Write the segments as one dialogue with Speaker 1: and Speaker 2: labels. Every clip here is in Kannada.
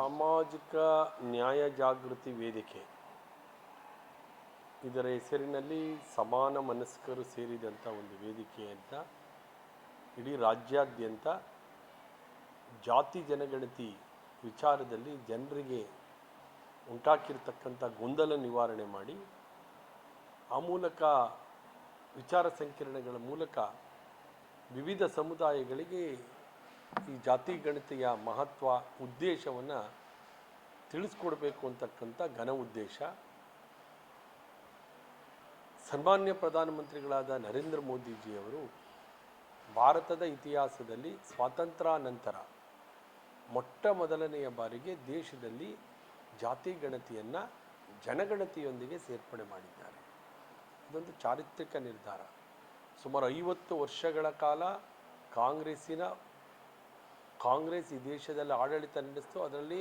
Speaker 1: ಸಾಮಾಜಿಕ ನ್ಯಾಯ ಜಾಗೃತಿ ವೇದಿಕೆ. ಇದರ ಹೆಸರಿನಲ್ಲಿ ಸಮಾನ ಮನಸ್ಕರು ಸೇರಿದಂಥ ಒಂದು ವೇದಿಕೆ ಅಂತ, ಇಡೀ ರಾಜ್ಯಾದ್ಯಂತ ಜಾತಿ ಜನಗಣತಿ ವಿಚಾರದಲ್ಲಿ ಜನರಿಗೆ ಉಂಟಾಕಿರ್ತಕ್ಕಂಥ ಗೊಂದಲ ನಿವಾರಣೆ ಮಾಡಿ, ಆ ಮೂಲಕ ವಿಚಾರ ಸಂಕಿರಣಗಳ ಮೂಲಕ ವಿವಿಧ ಸಮುದಾಯಗಳಿಗೆ ಈ ಜಾತಿ ಗಣತಿಯ ಮಹತ್ವ ಉದ್ದೇಶವನ್ನು ತಿಳಿಸ್ಕೊಡ್ಬೇಕು ಅಂತಕ್ಕಂಥ ಘನ ಉದ್ದೇಶ. ಸನ್ಮಾನ್ಯ ಪ್ರಧಾನಮಂತ್ರಿಗಳಾದ ನರೇಂದ್ರ ಮೋದಿಜಿಯವರು ಭಾರತದ ಇತಿಹಾಸದಲ್ಲಿ ಸ್ವಾತಂತ್ರ್ಯ ನಂತರ ಮೊಟ್ಟ ಮೊದಲನೆಯ ಬಾರಿಗೆ ದೇಶದಲ್ಲಿ ಜಾತಿ ಗಣತಿಯನ್ನು ಜನಗಣತಿಯೊಂದಿಗೆ ಸೇರ್ಪಡೆ ಮಾಡಿದ್ದಾರೆ. ಇದೊಂದು ಚಾರಿತ್ರಿಕ ನಿರ್ಧಾರ. ಸುಮಾರು ಐವತ್ತು ವರ್ಷಗಳ ಕಾಲ ಕಾಂಗ್ರೆಸ್ಸಿನ ಕಾಂಗ್ರೆಸ್ ಈ ದೇಶದಲ್ಲಿ ಆಡಳಿತ ನಡೆಸ್ತು, ಅದರಲ್ಲಿ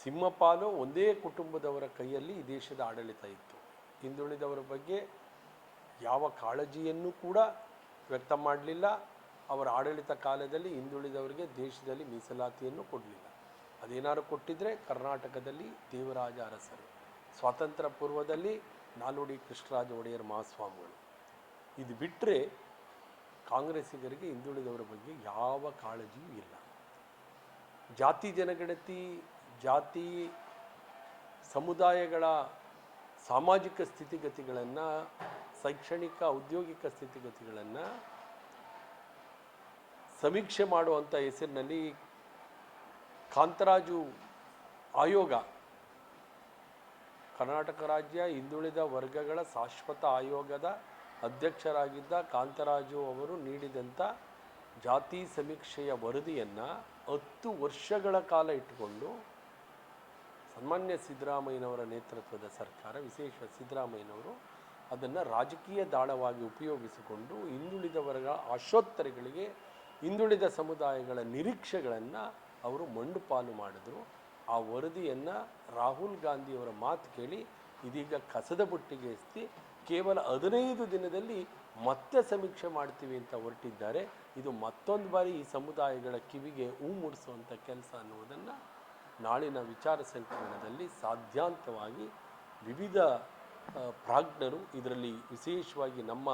Speaker 1: ಸಿಂಹಪಾಲು ಒಂದೇ ಕುಟುಂಬದವರ ಕೈಯಲ್ಲಿ ಈ ದೇಶದ ಆಡಳಿತ ಇತ್ತು. ಹಿಂದುಳಿದವರ ಬಗ್ಗೆ ಯಾವ ಕಾಳಜಿಯನ್ನು ಕೂಡ ವ್ಯಕ್ತ ಮಾಡಲಿಲ್ಲ. ಅವರ ಆಡಳಿತ ಕಾಲದಲ್ಲಿ ಹಿಂದುಳಿದವರಿಗೆ ದೇಶದಲ್ಲಿ ಮೀಸಲಾತಿಯನ್ನು ಕೊಡಲಿಲ್ಲ. ಅದೇನಾದ್ರು ಕೊಟ್ಟಿದ್ದರೆ ಕರ್ನಾಟಕದಲ್ಲಿ ದೇವರಾಜ ಅರಸರು, ಸ್ವಾತಂತ್ರ್ಯ ಪೂರ್ವದಲ್ಲಿ ನಾಲ್ವಡಿ ಕೃಷ್ಣರಾಜ ಒಡೆಯರ್ ಮಹಾಸ್ವಾಮಿಗಳು. ಇದು ಬಿಟ್ಟರೆ ಕಾಂಗ್ರೆಸ್ಸಿಗರಿಗೆ ಹಿಂದುಳಿದವರ ಬಗ್ಗೆ ಯಾವ ಕಾಳಜಿಯೂ ಇಲ್ಲ. ಜಾತಿ ಜನಗಣತಿ, ಜಾತಿ ಸಮುದಾಯಗಳ ಸಾಮಾಜಿಕ ಸ್ಥಿತಿಗತಿಗಳನ್ನು, ಶೈಕ್ಷಣಿಕ, ಔದ್ಯೋಗಿಕ ಸ್ಥಿತಿಗತಿಗಳನ್ನು ಸಮೀಕ್ಷೆ ಮಾಡುವಂಥ ಹೆಸರಿನಲ್ಲಿ ಕಾಂತರಾಜು ಆಯೋಗ, ಕರ್ನಾಟಕ ರಾಜ್ಯ ಹಿಂದುಳಿದ ವರ್ಗಗಳ ಶಾಶ್ವತ ಆಯೋಗದ ಅಧ್ಯಕ್ಷರಾಗಿದ್ದ ಕಾಂತರಾಜು ಅವರು ನೀಡಿದಂಥ ಜಾತಿ ಸಮೀಕ್ಷೆಯ ವರದಿಯನ್ನು ಹತ್ತು ವರ್ಷಗಳ ಕಾಲ ಇಟ್ಟುಕೊಂಡು ಸನ್ಮಾನ್ಯ ಸಿದ್ದರಾಮಯ್ಯನವರ ನೇತೃತ್ವದ ಸರ್ಕಾರ, ವಿಶೇಷ ಸಿದ್ದರಾಮಯ್ಯನವರು ಅದನ್ನು ರಾಜಕೀಯ ದಾಳವಾಗಿ ಉಪಯೋಗಿಸಿಕೊಂಡು ಹಿಂದುಳಿದ ವರ್ಗ ಆಶೋತ್ತರಗಳಿಗೆ, ಹಿಂದುಳಿದ ಸಮುದಾಯಗಳ ನಿರೀಕ್ಷೆಗಳನ್ನು ಅವರು ಮಂಡುಪಾಲು ಮಾಡಿದ್ರು. ಆ ವರದಿಯನ್ನು ರಾಹುಲ್ ಗಾಂಧಿಯವರ ಮಾತು ಕೇಳಿ ಇದೀಗ ಕಸದ ಬುಟ್ಟಿಗೆ ಎಸ್ತಿ ಕೇವಲ ಹದಿನೈದು ದಿನದಲ್ಲಿ ಮತ್ತೆ ಸಮೀಕ್ಷೆ ಮಾಡ್ತೀವಿ ಅಂತ ಹೊರಟಿದ್ದಾರೆ. ಇದು ಮತ್ತೊಂದು ಬಾರಿ ಈ ಸಮುದಾಯಗಳ ಕಿವಿಗೆ ಹೂ ಮೂಡಿಸುವಂಥ ಕೆಲಸ ಅನ್ನುವುದನ್ನು ನಾಳಿನ ವಿಚಾರ ಸಂಕಿರಣದಲ್ಲಿ ಸಾಧ್ಯಾಂತವಾಗಿ ವಿವಿಧ ಪ್ರಾಜ್ಞರು ಇದರಲ್ಲಿ ವಿಶೇಷವಾಗಿ ನಮ್ಮ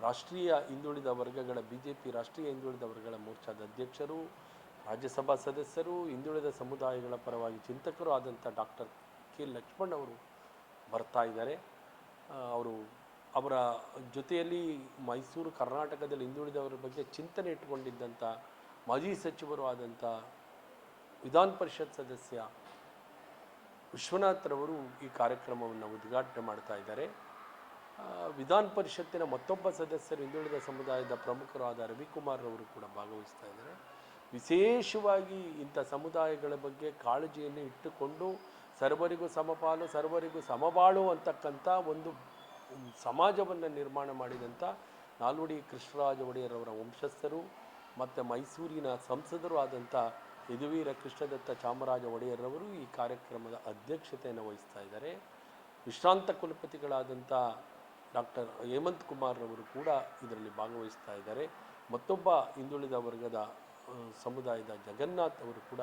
Speaker 1: ರಾಷ್ಟ್ರೀಯ ಹಿಂದುಳಿದ ವರ್ಗಗಳ ಬಿ ಜೆ ಪಿ ರಾಷ್ಟ್ರೀಯ ಹಿಂದುಳಿದ ವರ್ಗಗಳ ಮೋರ್ಚಾದ ಅಧ್ಯಕ್ಷರು, ರಾಜ್ಯಸಭಾ ಸದಸ್ಯರು, ಹಿಂದುಳಿದ ಸಮುದಾಯಗಳ ಪರವಾಗಿ ಚಿಂತಕರು ಆದಂಥ ಡಾಕ್ಟರ್ ಕೆ ಲಕ್ಷ್ಮಣ್ ಅವರು ಬರ್ತಾ ಇದ್ದಾರೆ. ಅವರು ಅವರ ಜೊತೆಯಲ್ಲಿ ಮೈಸೂರು, ಕರ್ನಾಟಕದಲ್ಲಿ ಹಿಂದುಳಿದವರ ಬಗ್ಗೆ ಚಿಂತನೆ ಇಟ್ಟುಕೊಂಡಿದ್ದಂಥ ಮಾಜಿ ಸಚಿವರು ಆದಂಥ ವಿಧಾನ ಪರಿಷತ್ ಸದಸ್ಯ ವಿಶ್ವನಾಥ್ರವರು ಈ ಕಾರ್ಯಕ್ರಮವನ್ನು ಉದ್ಘಾಟನೆ ಮಾಡ್ತಾ ಇದ್ದಾರೆ. ವಿಧಾನ ಪರಿಷತ್ತಿನ ಮತ್ತೊಬ್ಬ ಸದಸ್ಯರು ಹಿಂದುಳಿದ ಸಮುದಾಯದ ಪ್ರಮುಖರಾದ ರವಿಕುಮಾರ್ ಅವರು ಕೂಡ ಭಾಗವಹಿಸ್ತಾ ಇದ್ದಾರೆ. ವಿಶೇಷವಾಗಿ ಇಂಥ ಸಮುದಾಯಗಳ ಬಗ್ಗೆ ಕಾಳಜಿಯನ್ನು ಇಟ್ಟುಕೊಂಡು ಸರ್ವರಿಗೂ ಸಮಪಾಲು, ಸರ್ವರಿಗೂ ಸಮಬಾಳು ಅಂತಕ್ಕಂಥ ಒಂದು ಸಮಾಜವನ್ನು ನಿರ್ಮಾಣ ಮಾಡಿದಂಥ ನಾಲ್ವಡಿ ಕೃಷ್ಣರಾಜ ಒಡೆಯರವರ ವಂಶಸ್ಥರು ಮತ್ತು ಮೈಸೂರಿನ ಸಂಸದರು ಆದಂಥ ಯದುವೀರ ಕೃಷ್ಣದತ್ತ ಚಾಮರಾಜ ಒಡೆಯರವರು ಈ ಕಾರ್ಯಕ್ರಮದ ಅಧ್ಯಕ್ಷತೆಯನ್ನು ವಹಿಸ್ತಾ ಇದ್ದಾರೆ. ವಿಶ್ರಾಂತ ಕುಲಪತಿಗಳಾದಂಥ ಡಾಕ್ಟರ್ ಹೇಮಂತ್ ಕುಮಾರ್ರವರು ಕೂಡ ಇದರಲ್ಲಿ ಭಾಗವಹಿಸ್ತಾ ಇದ್ದಾರೆ. ಮತ್ತೊಬ್ಬ ಹಿಂದುಳಿದ ವರ್ಗದ ಸಮುದಾಯದ ಜಗನ್ನಾಥ್ ಅವರು ಕೂಡ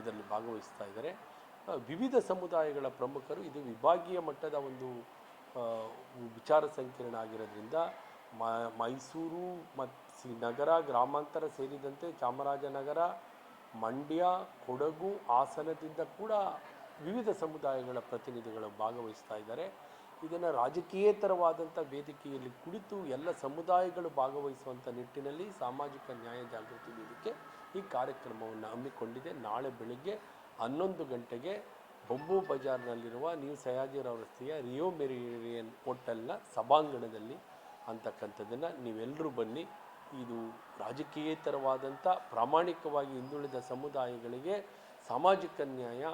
Speaker 1: ಇದರಲ್ಲಿ ಭಾಗವಹಿಸ್ತಾ ಇದ್ದಾರೆ. ವಿವಿಧ ಸಮುದಾಯಗಳ ಪ್ರಮುಖರು ಇದು ವಿಭಾಗೀಯ ಮಟ್ಟದ ಒಂದು ವಿಚಾರ ಸಂಕಿರಣ ಆಗಿರೋದ್ರಿಂದ ಮೈಸೂರು ಮತ್ತು ನಗರ ಗ್ರಾಮಾಂತರ ಸೇರಿದಂತೆ ಚಾಮರಾಜನಗರ, ಮಂಡ್ಯ, ಕೊಡಗು ಹಾಸನದಿಂದ ಕೂಡ ವಿವಿಧ ಸಮುದಾಯಗಳ ಪ್ರತಿನಿಧಿಗಳು ಭಾಗವಹಿಸ್ತಾ ಇದ್ದಾರೆ. ಇದನ್ನು ರಾಜಕೀಯೇತರವಾದಂಥ ವೇದಿಕೆಯಲ್ಲಿ ಕುಳಿತು ಎಲ್ಲ ಸಮುದಾಯಗಳು ಭಾಗವಹಿಸುವಂಥ ನಿಟ್ಟಿನಲ್ಲಿ ಸಾಮಾಜಿಕ ನ್ಯಾಯ ಜಾಗೃತಿ ವೇದಿಕೆ ಈ ಕಾರ್ಯಕ್ರಮವನ್ನು ಹಮ್ಮಿಕೊಂಡಿದೆ. ನಾಳೆ ಬೆಳಿಗ್ಗೆ ಹನ್ನೊಂದು ಗಂಟೆಗೆ ಬೊಂಬು ಬಜಾರ್ನಲ್ಲಿರುವ ನ್ಯೂ ಸಯಾಜಿರಾವ್ ರಸ್ತೆಯ ರಿಯೋ ಮೆರಿಯನ್ ಹೋಟೆಲ್ನ ಸಭಾಂಗಣದಲ್ಲಿ ಅಂತಕ್ಕಂಥದ್ದನ್ನು ನೀವೆಲ್ಲರೂ ಬನ್ನಿ. ಇದು ರಾಜಕೀಯೇತರವಾದಂಥ ಪ್ರಾಮಾಣಿಕವಾಗಿ ಹಿಂದುಳಿದ ಸಮುದಾಯಗಳಿಗೆ ಸಾಮಾಜಿಕ ನ್ಯಾಯ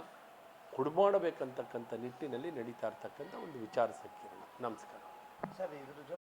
Speaker 1: ಕೊಡ್ಮಾಡಬೇಕಂತಕ್ಕಂಥ ನಿಟ್ಟಿನಲ್ಲಿ ನಡೀತಾ ಇರ್ತಕ್ಕಂಥ ಒಂದು ವಿಚಾರ ಸಂಕಿರಣ. ನಮಸ್ಕಾರ.